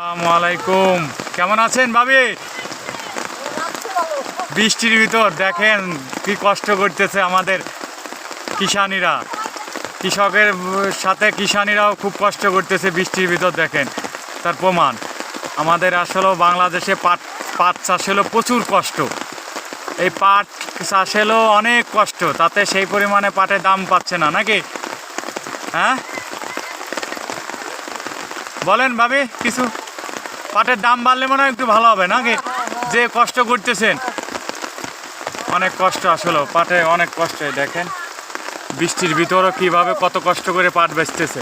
আসসালামু আলাইকুম কেমন আছেন ভাবি? বৃষ্টির ভিতর দেখেন কি কষ্ট করতেছে আমাদের কিষানিরা। কৃষকের সাথে কিষানিরাও খুব কষ্ট করতেছে বৃষ্টির ভিতর দেখেন, তার প্রমাণ। আমাদের আসলে বাংলাদেশে পাট পাট চাষ হলো প্রচুর কষ্ট। এই পাট চাষ হলো অনেক কষ্ট, তাতে সেই পরিমাণে পাটের দাম পাচ্ছে না, নাকি? হ্যাঁ? বলেন ভাবি, কিছু? পাটের দাম বাড়লে মনে হয় একটু ভালো হবে নাকি? যে কষ্ট করতেছেন। অনেক কষ্ট আসলে, পাটে অনেক কষ্ট দেখেন। বৃষ্টির ভিতরও কীভাবে কত কষ্ট করে পাট বেচতেছে।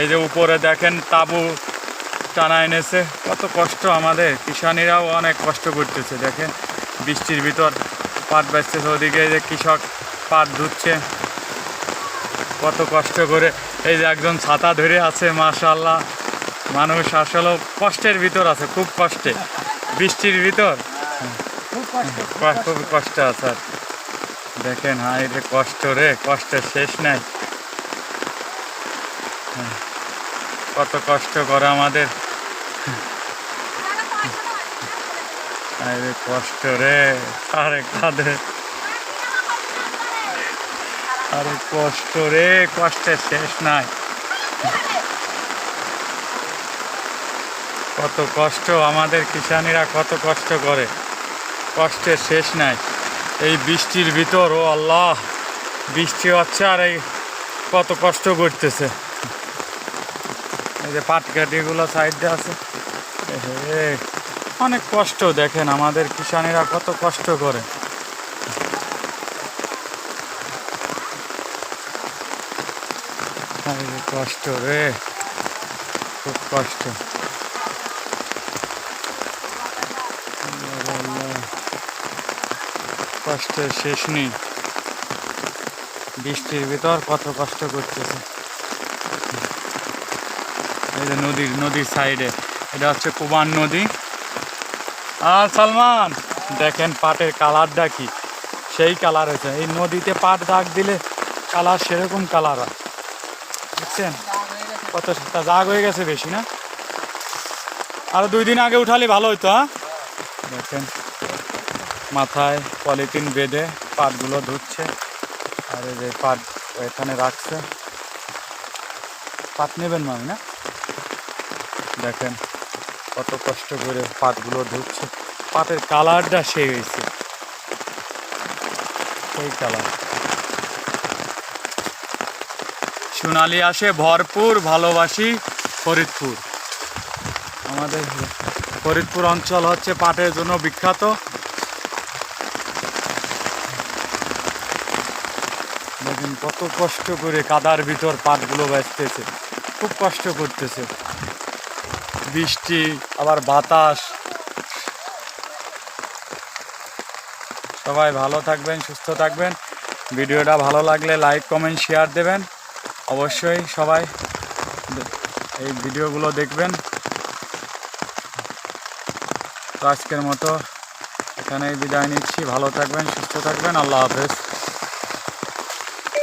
এই যে উপরে দেখেন, তাবু টানা এনেছে। কত কষ্ট আমাদের, কিষানিরাও অনেক কষ্ট করতেছে, দেখেন। বৃষ্টির ভিতর পাট বেচতেছে, ওদিকে যে কৃষক পাট ধুচ্ছে। কত কষ্ট করে, এই যে একজন ছাতা ধরে আছে মাশাল্লাহ মানুষ আসলে কষ্টের ভিতর আছে খুব কষ্টে। বৃষ্টির ভিতর? খুব কষ্ট আছে। আর দেখেন হাই রে কষ্ট রে কষ্টের শেষ নাই। কত কষ্ট করে আমাদের। কষ্ট রে আরে কাঁদে। আরে কষ্ট রে কষ্টের শেষ নাই। কত কষ্ট আমাদের কিষানিরা কত কষ্ট করে। কষ্টের শেষ নাই। এই বৃষ্টির ভিতর, ও আল্লাহ, বৃষ্টি হচ্ছে আর এই কত কষ্ট করতেছে। এই যে পাটকাঠিগুলো সাইডে আছে। অনেক কষ্ট দেখেন আমাদের কিষানিরা কত কষ্ট করে। কষ্ট রে, খুব কষ্ট আল্লাহ রে আল্লাহ। কষ্টের শেষ নেই বৃষ্টির ভিতর কত কষ্ট করতেছে। এই যে নদীর নদীর সাইডে, এটা হচ্ছে কুবান নদী। আর সালমান, দেখেন পাটের কালারটা কি? সেই কালার হয়েছে। এই নদীতে পাট দাগ দিলে কালার সেরকম কালার হয়। বুঝছেন কত জাগ হয়ে গেছে বেশি না? আরও দুই দিন আগে উঠালে ভালো হতো হ্যাঁ? দেখেন। মাথায় পলিথিন বেঁধে পাটগুলো ধুচ্ছে। আর এই যে পাট এখানে রাখছে। পাট নেবেন মামি না দেখেন কত কষ্ট করে পাটগুলো ধুচ্ছে। পাটের কালারটা সে হয়েছে। সেই কালার। সোনালি আসে ভরপুর, ভালোবাসি ফরিদপুর। আমাদের ফরিদপুর অঞ্চল হচ্ছে পাটের জন্য বিখ্যাত। দেখেন কত কষ্ট করে কাদার ভিতর পাটগুলো বেচতেছে। খুব কষ্ট করতেছে। বৃষ্টি, আবার বাতাস। সবাই ভালো থাকবেন, সুস্থ থাকবেন। ভিডিওটা ভালো লাগলে লাইক কমেন্ট শেয়ার দেবেন। অবশ্যই সবাই এই ভিডিওগুলো দেখবেন। তো আজকের মতো এখানেই বিদায় নিচ্ছি। ভালো থাকবেন, সুস্থ থাকবেন। আল্লাহ হাফেজ।